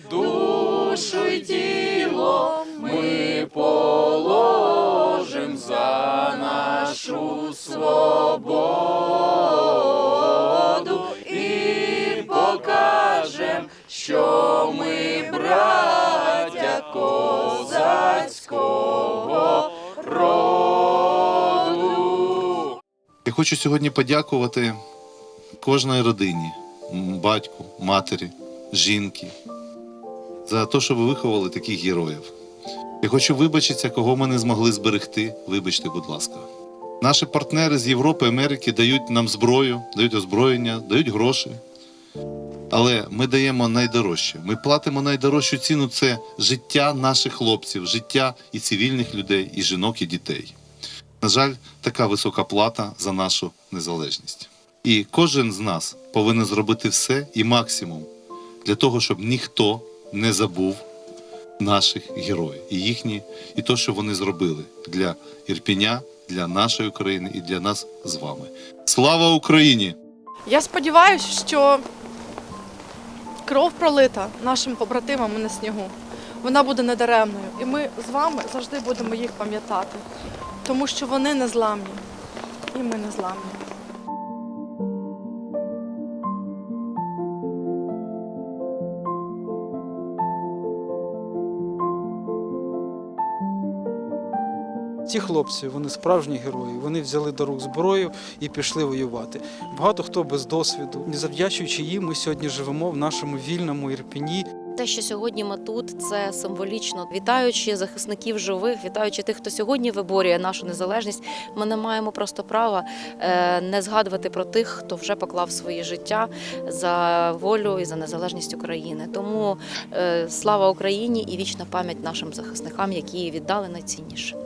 душу й тіло ми положим за нашу свободу і покажем, що ми браття козацького роду. Я хочу сьогодні подякувати кожній родині, батьку, матері, жінки, за те, що ви виховали таких героїв. Я хочу вибачитися, кого ми не змогли зберегти. Вибачте, будь ласка. Наші партнери з Європи, Америки дають нам зброю, дають озброєння, дають гроші. Але ми даємо найдорожче. Ми платимо найдорожчу ціну це життя наших хлопців, життя і цивільних людей, і жінок, і дітей. На жаль, така висока плата за нашу незалежність. І кожен з нас повинен зробити все і максимум для того, щоб ніхто не забув наших героїв і їхні, і то, що вони зробили для Ірпіня, для нашої України і для нас з вами. Слава Україні! Я сподіваюся, що кров пролита нашим побратимам на снігу. Вона буде недаремною. І ми з вами завжди будемо їх пам'ятати, тому що вони незламні. І ми незламні. Ці хлопці, вони справжні герої. Вони взяли до рук зброю і пішли воювати. Багато хто без досвіду. Не завдячуючи їм, ми сьогодні живемо в нашому вільному Ірпіні. Те, що сьогодні ми тут, це символічно. Вітаючи захисників живих, вітаючи тих, хто сьогодні виборює нашу незалежність, ми не маємо просто права е, не згадувати про тих, хто вже поклав своє життя за волю і за незалежність України. Тому е, слава Україні і вічна пам'ять нашим захисникам, які віддали найцінніше.